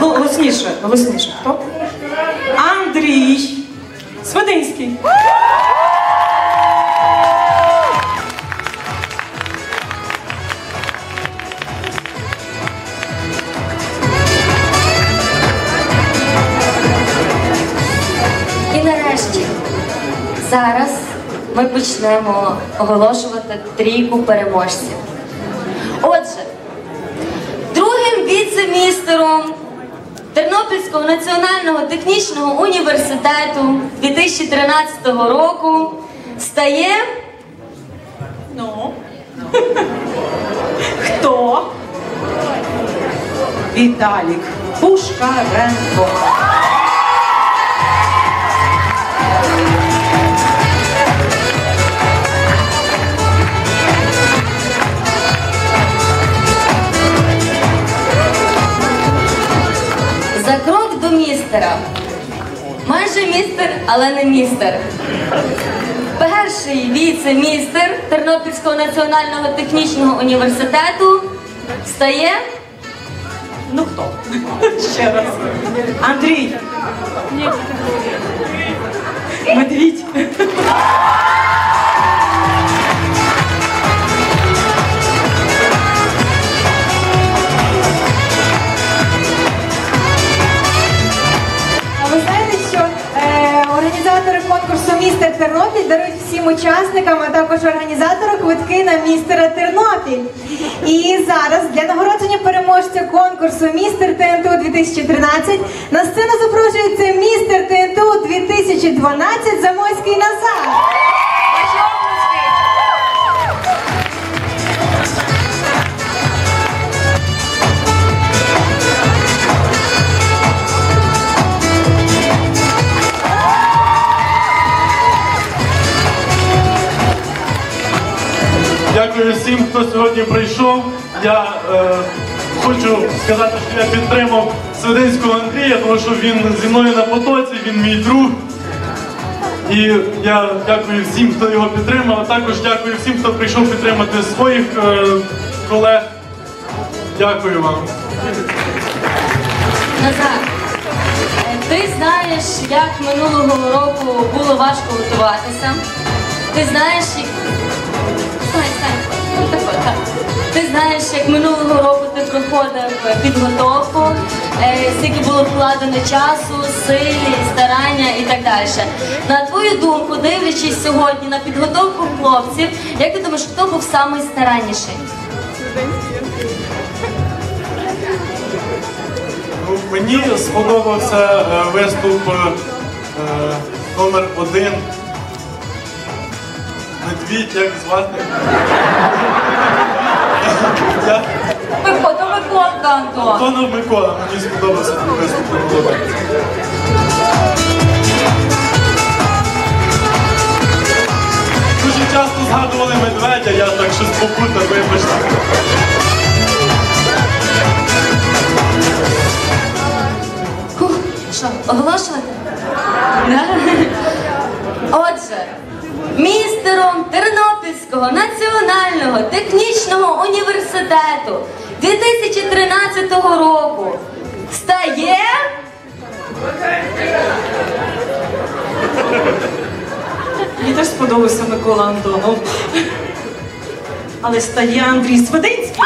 Голосніше, голосніше. Хто? Андрій нарешті, зараз ми почнемо оголошувати трійку переможців. Отже, другим віце-містером Тернопільського національного технічного університету 2013 року стає Ну. Хто? Віталік Пушкаренко. Містера. Майже містер, але не містер. Перший віце-містер Тернопільського національного технічного університету стає Ну хто? Ще раз. Андрій. Медвідь. Тернопіль дарують всім учасникам, а також організатору квитки на містера Тернопіль. І зараз для нагородження переможця конкурсу Містер ТНТУ 2013 на сцену запрошується містер ТНТУ 2012 Замойський Назар. Дякую всім, хто сьогодні прийшов. Я е, хочу сказати, що я підтримав Свидинського Андрія, тому що він зі мною на потоці, він мій друг. І я дякую всім, хто його підтримав. Також дякую всім, хто прийшов підтримати своїх е, колег. Дякую вам. Назар. Ти знаєш, як минулого року було важко готуватися. Ти знаєш, Ти знаєш, як минулого року ти проходив підготовку, е, скільки було вкладено часу, силі, старання і так далі. На твою думку, дивлячись сьогодні на підготовку хлопців, як ти думаєш, хто був самий? Ну, мені сподобався е, виступ е, номер один. Медвідь, як звати? Я Виходить, Миколка, Антон. Антонов Микола, мені сподобався той виступ. Дуже часто згадували медведя, я так щось попутав, вибачте. Що, оголошувати? Да? Отже, містером Тернопільського національного технічного університету 2013 року стає Мені теж сподобався Микола Антонов. Але стає Андрій Свидинський.